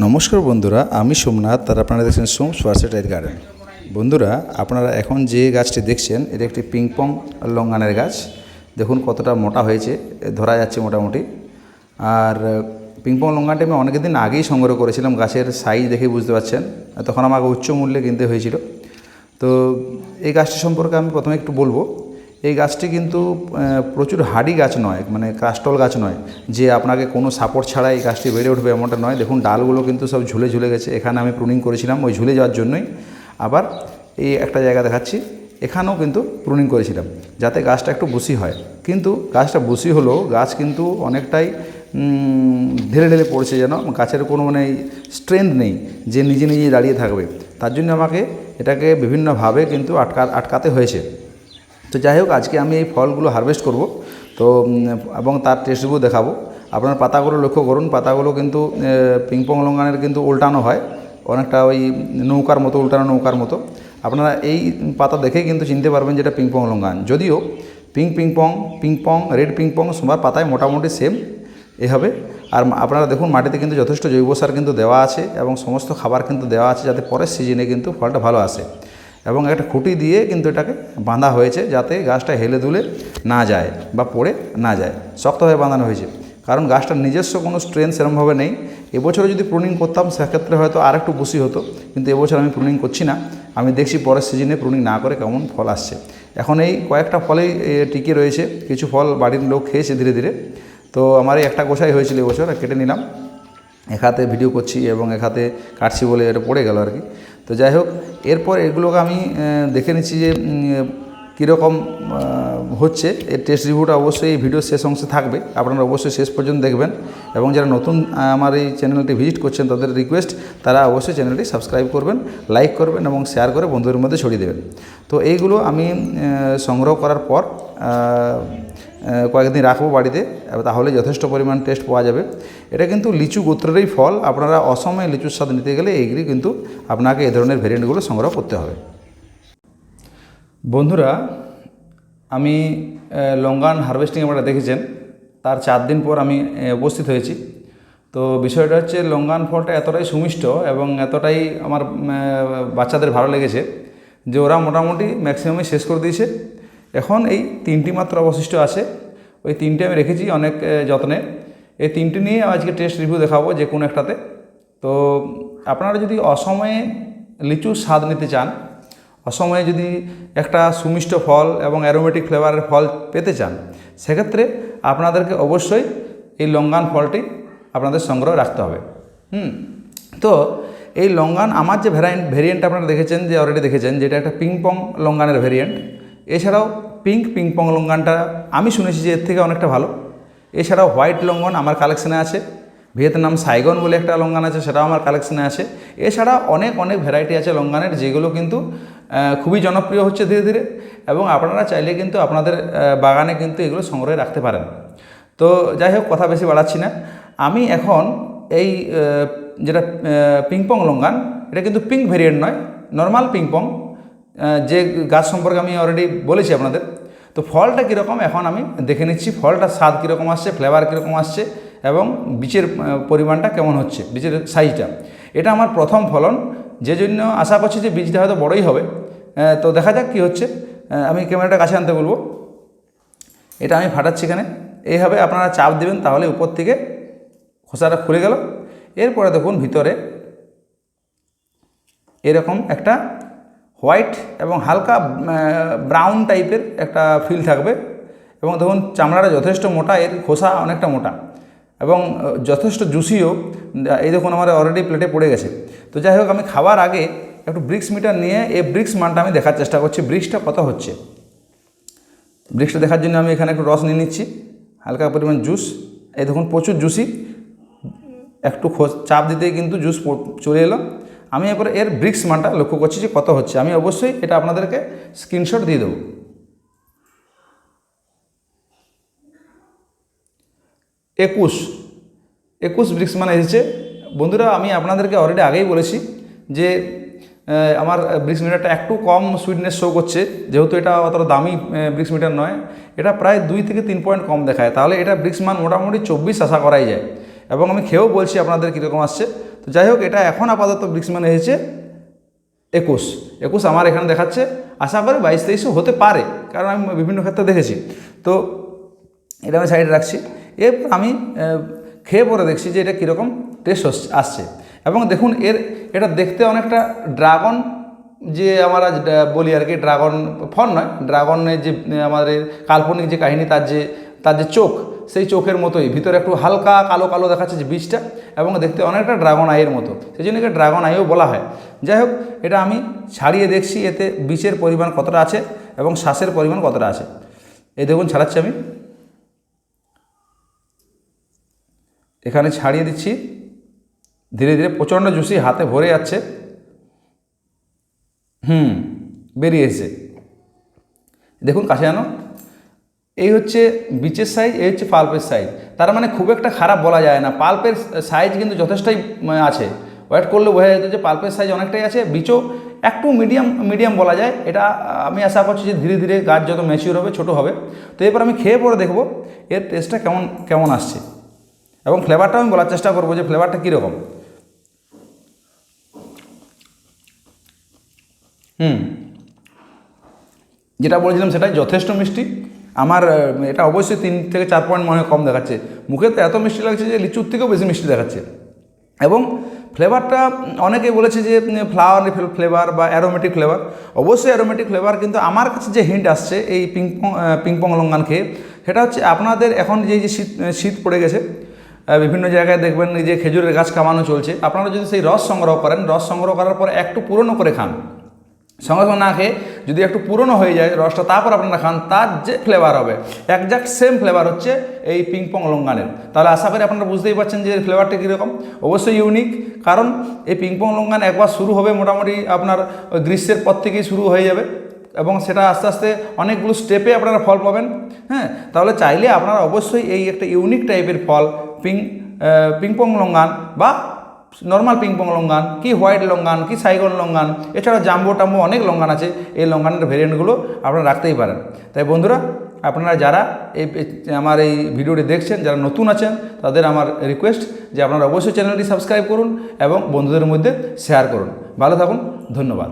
নমস্কার বন্ধুরা, আমি সোমনাথ, তার আপনারা দেখছেন সোম সোয়ার্সেটাইল গার্ডেন। বন্ধুরা, আপনারা এখন যে গাছটি দেখছেন, এটা একটি পিংপং লঙ্গানের গাছ। দেখুন কতটা মোটা হয়েছে, ধরা যাচ্ছে মোটামুটি। আর পিংপং লঙ্গানটি আমি অনেক দিন আগেই সংগ্রহ করেছিলাম, গাছের সাইজ দেখে বুঝতে পারছেন। তখন আমাকে উচ্চ মূল্যে কিনতে হয়েছিল। তো, এই গাছটি সম্পর্কে আমি প্রথমে একটু বলব। এই গাছটি কিন্তু প্রচুর হাডি গাছ নয় মানে কাস্টল গাছ নয়, যে আপনাকে কোনো সাপোর্ট ছাড়া এই গাছটি বেড়ে উঠবে এমনটা নয়। দেখুন, ডালগুলো কিন্তু সব ঝুলে ঝুলে গেছে, এখানে আমি প্রুনিং করেছিলাম, ওই ঝুলে যাওয়ার জন্যই। আবার এই একটা জায়গা দেখাচ্ছি, এখানেও কিন্তু প্রুনিং করেছিলাম, যাতে গাছটা একটু বুসি হয়। কিন্তু গাছটা বুসি হলেও গাছ কিন্তু অনেকটাই ঢেলে ঢেলে পড়ছে যেন, গাছের কোনো মানে স্ট্রেংথ নেই, যে নিজে নিজে দাঁড়িয়ে থাকবে। তার জন্য আমাকে এটাকে বিভিন্নভাবে কিন্তু আটকা, আটকাতে হয়েছে। তো যাই হোক, আজকে আমি এই ফলগুলো হারভেস্ট করব। তো এবং তার টেস্টগুলো দেখাবো। আপনার পাতাগুলো লক্ষ্য করুন, পাতাগুলো কিন্তু পিংপং লঙ্গানের কিন্তু উল্টানো হয়। অনেকটা ওই নৌকার মতো, উল্টানো নৌকার মতো। আপনারা এই পাতা দেখেই কিন্তু চিনতে পারবেন যেটা পিংপং লঙ্গান যদিও pink ping pong ping pong red ping pong সবার পাতায় মোটামুটি সেম এভাবে আর আপনারা দেখুন, মাটিতে কিন্তু যথেষ্ট জৈব সার কিন্তু দেওয়া আছে এবং সমস্ত খাবার কিন্তু দেওয়া আছে যাতে পরের সিজনে কিন্তু ফলটা ভালো আসে। এবং একটা খুঁটি দিয়ে কিন্তু এটাকে বাঁধা হয়েছে যাতে গাছটা হেলে দুলে না যায় বা পড়ে না যায়। শক্তভাবে বাঁধানো হয়েছে। কারণ গাছটার নিজস্ব কোনো স্ট্রেংথ সেরমভাবে নেই। এবছরে যদি প্রুনিং করতাম, সেক্ষেত্রে হয়তো আর একটু বুসি হতো। কিন্তু এবছর আমি প্রুনিং করছি না। আমি দেখছি পরের সিজনে প্রুনিং না করে কেমন ফল আসছে। এখন এই কয়েকটা ফলেই টিকে রয়েছে। কিছু ফল বাড়ির লোক খেয়েছে ধীরে ধীরে। তো আমার এই একটা গোছাই হয়েছিল এবছর কেটে নিলাম। এক হাতে ভিডিও করছি এবং এক হাতে কাটছি বলে এটা পড়ে গেল আর কি। তো যাই হোক এরপর এগুলোকে আমি দেখে নিচ্ছি যে কীরকম হচ্ছে, এর টেস্ট রিভিউটা অবশ্যই এই ভিডিও শেষ অংশে থাকবে। আপনারা অবশ্যই শেষ পর্যন্ত দেখবেন। এবং যারা নতুন আমার এই চ্যানেলটি ভিজিট করছেন, তাদের রিকোয়েস্ট তারা অবশ্যই চ্যানেলটি সাবস্ক্রাইব করবেন লাইক করবেন এবং শেয়ার করে বন্ধুদের মধ্যে ছড়িয়ে দেবেন। তো এইগুলো আমি সংগ্রহ করার পর কয়েকদিন রাখব বাড়িতে তাহলে যথেষ্ট পরিমাণ টেস্ট পাওয়া যাবে। এটা কিন্তু লিচু গোত্রেরই ফল। আপনারা অসময়ে লিচুর স্বাদ নিতে গেলে এইগুলি কিন্তু আপনাকে এ ধরনের ভেরিয়েন্টগুলো সংগ্রহ করতে হবে। বন্ধুরা, আমি লঙ্গান হারভেস্টিং আপনারা দেখেছেন। তার চার দিন পর আমি উপস্থিত হয়েছি। তো বিষয়টা হচ্ছে লঙ্গান ফলটা এতটাই সুমিষ্ট এবং এতটাই আমার বাচ্চাদের ভালো লেগেছে যে ওরা মোটামুটি ম্যাক্সিমামই শেষ করে দিয়েছে। এখন এই তিনটি মাত্র অবশিষ্ট আছে। ওই তিনটে আমি রেখেছি অনেক যত্নে। এই তিনটি নিয়ে আজকে টেস্ট রিভিউ দেখাবো যে কোনো একটাতে। তো আপনারা যদি অসময়ে লিচুর স্বাদ নিতে চান অসময়ে যদি একটা সুমিষ্ট ফল এবং অ্যারোমেটিক ফ্লেভারের ফল পেতে চান, সেক্ষেত্রে আপনাদেরকে অবশ্যই এই লঙ্গান ফলটি আপনাদের সংগ্রহ রাখতে হবে। হুম, তো এই লঙ্গান আমার যে ভ্যারাইন্ট ভেরিয়েন্ট আপনারা দেখেছেন, যে অলরেডি দেখেছেন, যেটা একটা পিংপং লঙ্গানের ভেরিয়েন্ট এছাড়াও পিঙ্ক পিংপং লঙ্গানটা আমি শুনেছি যে এর থেকে অনেকটা ভালো। এছাড়াও হোয়াইট লঙ্গন আমার কালেকশানে আছে। ভিয়েতনাম সাইগন বলে একটা লঙ্গান আছে, সেটাও আমার কালেকশানে আছে। এছাড়া অনেক অনেক ভ্যারাইটি আছে লঙ্গানের যেগুলো কিন্তু খুবই জনপ্রিয় হচ্ছে ধীরে ধীরে এবং আপনারা চাইলে কিন্তু আপনাদের বাগানে কিন্তু এগুলো সংগ্রহে রাখতে পারেন। তো যাই হোক কথা বেশি বাড়াচ্ছি না। আমি এখন এই যেটা পিংপং লঙ্গান এটা কিন্তু পিঙ্ক ভেরিয়েন্ট নয় নর্মাল পিংপং যে গাছ সম্পর্কে আমি অলরেডি বলেছি আপনাদের। তো ফলটা কীরকম এখন আমি দেখে নিচ্ছি ফলটা স্বাদ কীরকম আসছে ফ্লেভার কীরকম আসছে এবং আহ, পরিমাণটা কেমন হচ্ছে বীজের সাইজটা এটা আমার প্রথম ফলন যে জন্য আশা করছি যে বীজটা হয়তো বড়ই হবে। তো দেখা যাক কী হচ্ছে। আমি ক্যামেরাটা কাছে আনতে বলব। এটা আমি ফাটাচ্ছি এখানে। এইভাবে আপনারা চাপ দেবেন, তাহলে উপর থেকে খোসাটা খুলে গেল। এরপরে দেখুন ভিতরে এরকম একটা হোয়াইট এবং হালকা ব্রাউন টাইপের একটা ফিল থাকবে। এবং দেখুন, চামড়াটা যথেষ্ট মোটা, এর খোসা অনেকটা মোটা। এবং যথেষ্ট জুসিও এই দেখুন আমার অলরেডি প্লেটে পড়ে গেছে। তো যাই হোক, আমি খাওয়ার আগে একটু ব্রিক্স মিটার নিয়ে এই ব্রিক্স মানটা আমি দেখার চেষ্টা করছি ব্রিক্সটা কত হচ্ছে। ব্রিক্সটা দেখার জন্য আমি এখানে একটু রস নিয়ে নিচ্ছি, হালকা পরিমাণ জুস এই দেখুন, প্রচুর জুসি একটু খোঁজ, চাপ দিতেই কিন্তু জুস চলে এলো। আমি এরপরে এর ব্রিক্স মানটা লক্ষ্য করছি যে কত হচ্ছে। আমি অবশ্যই এটা আপনাদেরকে স্ক্রিনশট দিয়ে দেবো। একুশ। একুশ ব্রিক্স মানে এসেছে। বন্ধুরা, আমি আপনাদেরকে অলরেডি আগেই বলেছি যে আমার ব্রিক্স মিটারটা একটু কম সুইটনেস শো করছে। যেহেতু এটা অতটা দামি ব্রিক্স মিটার নয়, এটা প্রায় দুই থেকে তিন পয়েন্ট কম দেখায়। তাহলে এটা ব্রিক্স মান মোটামুটি চব্বিশ আশা করাই যায়। এবং আমি খেয়েও বলছি আপনাদের কীরকম আসছে। তো যাই হোক, এটা এখন আপাতত ব্রিক্স মানে হয়েছে একুশ। একুশ আমার এখানে দেখাচ্ছে। আশা করি বাইশ তেইশও হতে পারে, কারণ আমি বিভিন্ন ক্ষেত্রে দেখেছি। তো এটা আমি সাইডে রাখছি। এরপর আমি খেয়ে পরে দেখছি যে এটা কীরকম টেস্ট হচ্ছে, আসছে। এবং দেখুন, এর, এটা দেখতে অনেকটা ড্রাগন যে আমরা বলি আর কি ড্রাগন ফল নয় ড্রাগনের যে আমাদের কাল্পনিক যে কাহিনী, তার যে তার যে চোখ, সেই চোখের মতোই। ভিতরে একটু হালকা কালো কালো দেখাচ্ছে যে বীজটা, এবং দেখতে অনেকটা ড্রাগন আইয়ের মতো। সেই জন্য একে ড্রাগন আইও বলা হয়। যাই হোক, এটা আমি ছাড়িয়ে দেখছি, এতে বীজের পরিমাণ কতটা আছে এবং শ্বাসের পরিমাণ কতটা আছে। এই দেখুন, ছাড়াচ্ছি আমি। এখানে ছাড়িয়ে দিচ্ছি। ধীরে ধীরে প্রচণ্ড জুসি হাতে ভরে যাচ্ছে। হুম, বেরিয়ে এসে দেখুন কাছে আনো এই হচ্ছে বিচের সাইজ এই হচ্ছে পাল্পের সাইজ তার মানে খুব একটা খারাপ বলা যায় না। পাল্পের সাইজ কিন্তু যথেষ্টই আছে। ওয়েট করলে বোঝা যেত যে পাল্পের সাইজ অনেকটাই আছে। বিচও একটু মিডিয়াম মিডিয়াম বলা যায়। এটা, আমি আশা করছি যে ধীরে ধীরে গাছ যত ম্যাচিওর হবে, ছোট হবে। তো এরপর আমি খেয়ে পরে দেখব। এর টেস্টটা কেমন কেমন আসছে। এবং ফ্লেভারটাও আমি বলার চেষ্টা করব যে ফ্লেভারটা কীরকম। হুম। যেটা বলেছিলাম সেটাই যথেষ্ট মিষ্টি। আমার, এটা অবশ্যই তিন থেকে চার পয়েন্ট মনে কম দেখাচ্ছে। মুখে তো এত মিষ্টি লাগছে যে লিচুর থেকেও বেশি মিষ্টি দেখাচ্ছে। এবং ফ্লেভারটা অনেকেই বলেছে যে ফ্লাওয়ার ফ্লেভার বা অ্যারোমেটিক ফ্লেভার অবশ্যই অ্যারোমেটিক ফ্লেভার কিন্তু আমার কাছে যে হিন্ট আসছে এই পিংপং পিংপং লঙ্গান খেয়ে, সেটা হচ্ছে আপনাদের এখন যে যে শীত শীত পড়ে গেছে বিভিন্ন জায়গায় দেখবেন যে খেজুরের গাছ কামানো চলছে। আপনারা যদি সেই রস সংগ্রহ করেন, রস সংগ্রহ করার পর একটু পুরনো করে খান। সঙ্গে সঙ্গে না খেয়ে যদি একটু পুরনো হয়ে যায় রসটা, তারপর আপনারা খান, তার যে ফ্লেভার হবে একজাক্ট সেম ফ্লেভার হচ্ছে এই পিংপং লঙ্গানের তাহলে আশা করি আপনারা বুঝতেই পারছেন যে এর ফ্লেভারটা কীরকম। অবশ্যই ইউনিক কারণ এই পিংপং লঙ্গান একবার শুরু হবে মোটামুটি আপনার গ্রীষ্মের পর থেকেই শুরু হয়ে যাবে। এবং সেটা আস্তে আস্তে অনেকগুলো স্টেপে আপনারা ফল পাবেন। হ্যাঁ তাহলে চাইলে আপনারা অবশ্যই এই একটা ইউনিক টাইপের ফল পিং পিংপং লঙ্গান বা নর্মাল পিংপং লঙ্গান কি হোয়াইট লঙ্গান কি সাইগন লঙ্গান এছাড়া জাম্বো টাম্বো অনেক লঙ্গান আছে, এই লঙ্গানের ভেরিয়েন্টগুলো আপনারা রাখতেই পারেন। তাই বন্ধুরা, আপনারা যারা এই আমার এই ভিডিওটি দেখছেন, যারা নতুন আছেন, তাদের আমার রিকোয়েস্ট যে আপনারা অবশ্যই চ্যানেলটি সাবস্ক্রাইব করুন এবং বন্ধুদের মধ্যে শেয়ার করুন। ভালো থাকুন, ধন্যবাদ।